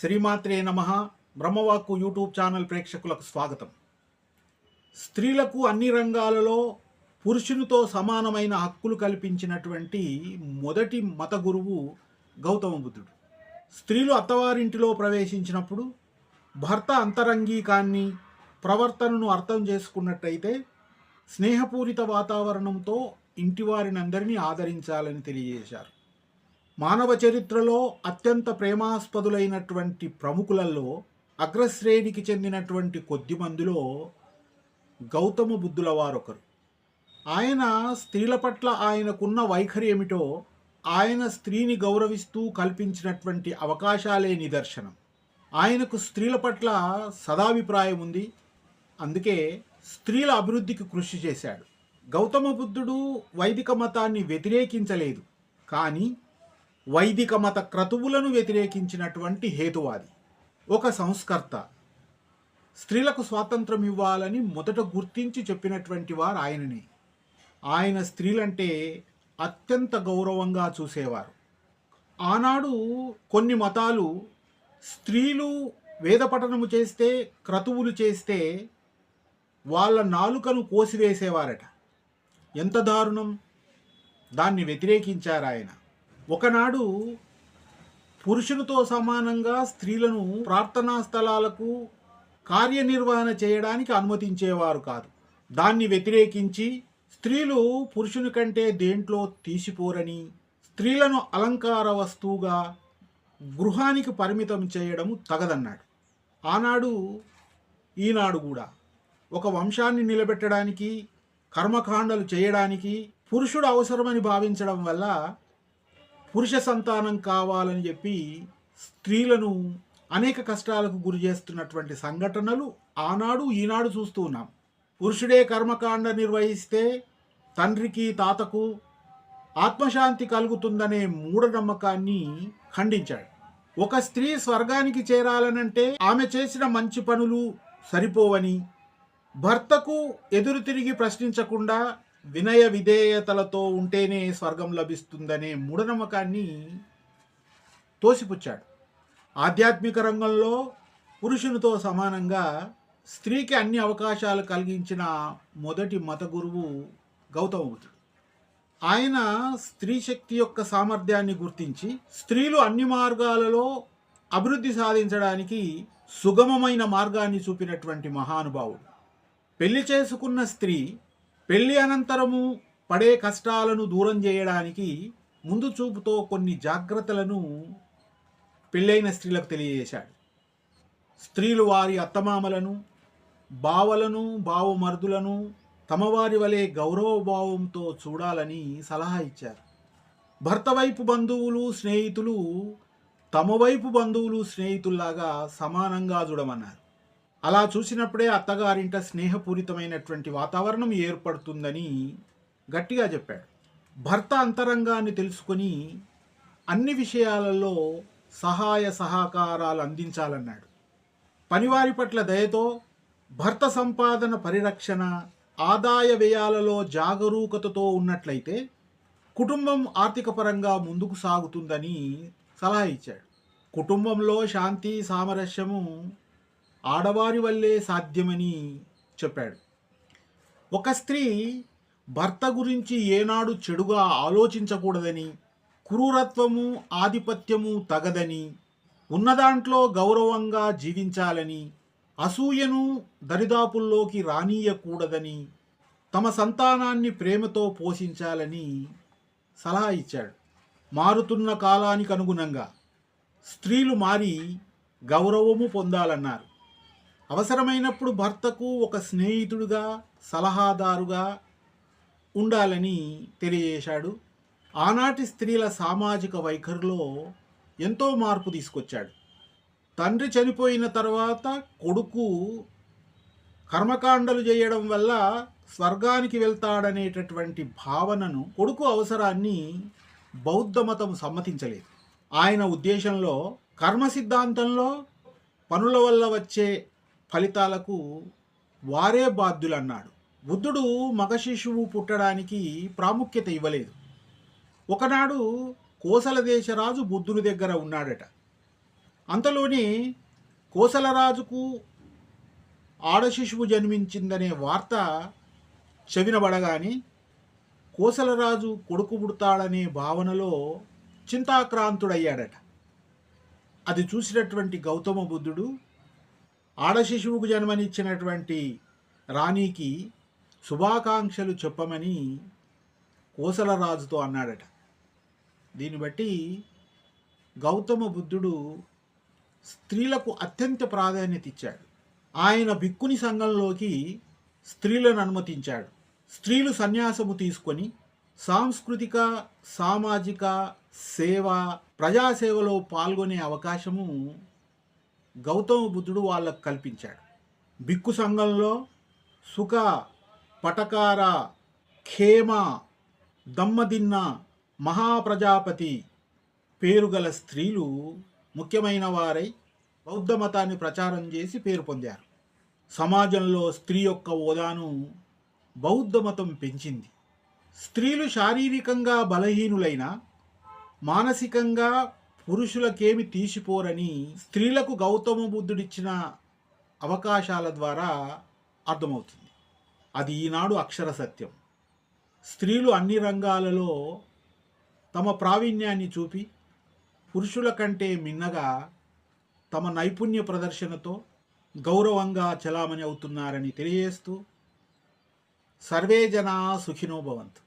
శ్రీమాత్రే నమ. బ్రహ్మవాక్కు YouTube channel ప్రేక్షకులకు స్వాగతం. స్త్రీలకు అన్ని రంగాలలో పురుషునితో సమానమైన హక్కులు కల్పించినటువంటి మొదటి మత గురువు గౌతమ బుద్ధుడు. స్త్రీలు అత్తవారింటిలో ప్రవేశించినప్పుడు భర్త అంతరంగీకాన్ని ప్రవర్తనను అర్థం చేసుకున్నట్టయితే స్నేహపూరిత వాతావరణంతో ఇంటివారినందరినీ ఆదరించాలని తెలియజేశారు. మానవ చరిత్రలో అత్యంత ప్రేమాస్పదులైనటువంటి ప్రముఖులలో అగ్రశ్రేణికి చెందినటువంటి కొద్ది మందిలో గౌతమ బుద్ధుల వారొకరు. ఆయన స్త్రీల పట్ల ఆయనకున్న వైఖరి ఏమిటో ఆయన స్త్రీని గౌరవిస్తూ కల్పించినటువంటి అవకాశాలే నిదర్శనం. ఆయనకు స్త్రీల పట్ల సదాభిప్రాయం ఉంది. అందుకే స్త్రీల అభివృద్ధికి కృషి చేశాడు. గౌతమ బుద్ధుడు వైదిక మతాన్ని వ్యతిరేకించలేదు. కానీ వైదిక మత క్రతువులను వ్యతిరేకించినటువంటి హేతువాది. ఒక సంస్కర్త. స్త్రీలకు స్వాతంత్రం ఇవ్వాలని మొదట గుర్తించి చెప్పినటువంటి వారు ఆయనని. ఆయన స్త్రీలంటే అత్యంత గౌరవంగా చూసేవారు. ఆనాడు కొన్ని మతాలు స్త్రీలు వేదపఠనము చేస్తే క్రతువులు చేస్తే వాళ్ళ నాలుకను కోసివేసేవారట. ఎంత దారుణం! దాన్ని వ్యతిరేకించారు ఆయన ఒకనాడు పురుషునితో సమానంగా స్త్రీలను ప్రార్థనా స్థలాలకు కార్యనిర్వహణ చేయడానికి అనుమతించేవారు కాదు. దాన్ని వ్యతిరేకించి స్త్రీలు పురుషుని కంటే దేంట్లో తీసిపోరని స్త్రీలను అలంకార వస్తువుగా గృహానికి పరిమితం చేయడం తగదన్నాడు. ఆనాడు ఈనాడు కూడా ఒక వంశాన్ని నిలబెట్టడానికి కర్మకాండలు చేయడానికి పురుషుడు అవసరమని భావించడం వల్ల పురుష సంతానం కావాలని చెప్పి స్త్రీలను అనేక కష్టాలకు గురి చేస్తున్నటువంటి సంఘటనలు ఆనాడు ఈనాడు చూస్తూ ఉన్నాం. పురుషుడే కర్మకాండ నిర్వహిస్తే తండ్రికి తాతకు ఆత్మశాంతి కలుగుతుందనే మూఢనమ్మకాన్ని ఖండించాడు. ఒక స్త్రీ స్వర్గానికి చేరాలనంటే ఆమె చేసిన మంచి పనులు సరిపోవని భర్తకు ఎదురు తిరిగి ప్రశ్నించకుండా వినయ విధేయతలతో ఉంటేనే స్వర్గం లభిస్తుందనే మూఢనమ్మకాన్ని తోసిపుచ్చాడు. ఆధ్యాత్మిక రంగంలో పురుషునితో సమానంగా స్త్రీకి అన్ని అవకాశాలు కలిగించిన మొదటి మత గురువు గౌతమబుద్ధుడు. ఆయన స్త్రీ శక్తి యొక్క సామర్థ్యాన్ని గుర్తించి స్త్రీలు అన్ని మార్గాలలో అభివృద్ధి సాధించడానికి సుగమమైన మార్గాన్ని చూపినటువంటి మహానుభావుడు. పెళ్ళి చేసుకున్న స్త్రీ పెళ్ళి అనంతరము పడే కష్టాలను దూరం చేయడానికి ముందు చూపుతో కొన్ని జాగ్రత్తలను పెళ్ళైన స్త్రీలకు తెలియజేశాడు. స్త్రీలు వారి అత్తమామలను బావలను బావమరుదులను తమవారి వలె గౌరవభావంతో చూడాలని సలహా ఇచ్చారు. భర్త వైపు బంధువులు స్నేహితులు తమ వైపు బంధువులు స్నేహితుల్లాగా సమానంగా చూడమన్నారు. అలా చూసినప్పుడే అత్తగారింట స్నేహపూరితమైనటువంటి వాతావరణం ఏర్పడుతుందని గట్టిగా చెప్పాడు. భర్త అంతరంగాన్ని తెలుసుకొని అన్ని విషయాలలో సహాయ సహకారాలు అందించాలన్నాడు. పనివారి పట్ల దయతో భర్త సంపాదన పరిరక్షణ ఆదాయ వ్యయాలలో జాగరూకతతో ఉన్నట్లయితే కుటుంబం ఆర్థికపరంగా ముందుకు సాగుతుందని సలహా ఇచ్చాడు. కుటుంబంలో శాంతి సామరస్యము ఆడవారి వల్లే సాధ్యమని చెప్పాడు. ఒక స్త్రీ భర్త గురించి ఏనాడు చెడుగా ఆలోచించకూడదని క్రూరత్వము ఆధిపత్యము తగదని ఉన్నదాంట్లో గౌరవంగా జీవించాలని అసూయను దరిదాపుల్లోకి రానీయకూడదని తమ సంతానాన్ని ప్రేమతో పోషించాలని సలహా ఇచ్చాడు. మారుతున్న కాలానికి అనుగుణంగా స్త్రీలు మారి గౌరవము పొందాలన్నారు. అవసరమైనప్పుడు భర్తకు ఒక స్నేహితుడుగా సలహాదారుగా ఉండాలని తెలియజేశాడు. ఆనాటి స్త్రీల సామాజిక వైఖరిలో ఎంతో మార్పు తీసుకొచ్చాడు. తండ్రి చనిపోయిన తర్వాత కొడుకు కర్మకాండలు చేయడం వల్ల స్వర్గానికి వెళ్తాడనేటటువంటి భావనను కొడుకు అవసరాన్ని బౌద్ధమతం సమ్మతించలేదు. ఆయన ఉద్దేశంలో కర్మ సిద్ధాంతంలో పనుల వల్ల వచ్చే ఫలితాలకు వారే బాధ్యులన్నాడు. బుద్ధుడు మగ శిశువు పుట్టడానికి ప్రాముఖ్యత ఇవ్వలేదు. ఒకనాడు కోసల దేశరాజు బుద్ధుని దగ్గర ఉన్నాడట. అంతలోనే కోసలరాజుకు ఆడశిశువు జన్మించిందనే వార్త చెవినబడగానే కోసలరాజు కొడుకు పుడతాడనే భావనలో చింతాక్రాంతుడయ్యాడట. అది చూసినటువంటి గౌతమ బుద్ధుడు ఆడశిశువుకు జన్మనిచ్చినటువంటి రాణికి శుభాకాంక్షలు చెప్పమని కోసలరాజుతో అన్నాడట. దీన్ని బట్టి గౌతమ బుద్ధుడు స్త్రీలకు అత్యంత ప్రాధాన్యత ఇచ్చాడు. ఆయన భిక్కుని సంఘంలోకి స్త్రీలను అనుమతించాడు. స్త్రీలు సన్యాసము తీసుకొని సాంస్కృతిక సామాజిక సేవ ప్రజాసేవలో పాల్గొనే అవకాశము గౌతమ బుద్ధుడు వాళ్ళకు కల్పించాడు. బిక్కు సంఘంలో సుఖ పటకార ఖేమ దమ్మదిన్న మహాప్రజాపతి పేరుగల స్త్రీలు ముఖ్యమైన వారై బౌద్ధ మతాన్ని ప్రచారం చేసి పేరు పొందారు. సమాజంలో స్త్రీ యొక్క హోదాను బౌద్ధ మతం పెంచింది. స్త్రీలు శారీరకంగా బలహీనులైన మానసికంగా పురుషులకేమి తీసిపోరని స్త్రీలకు గౌతమ బుద్ధుడిచ్చిన అవకాశాల ద్వారా అర్థమవుతుంది. అది ఈనాడు అక్షర సత్యం. స్త్రీలు అన్ని రంగాలలో తమ ప్రావీణ్యాన్ని చూపి పురుషుల కంటే మిన్నగా తమ నైపుణ్య ప్రదర్శనతో గౌరవంగా చలామణి అవుతున్నారని తెలియజేస్తూ సర్వే జనా సుఖినో భవంతు.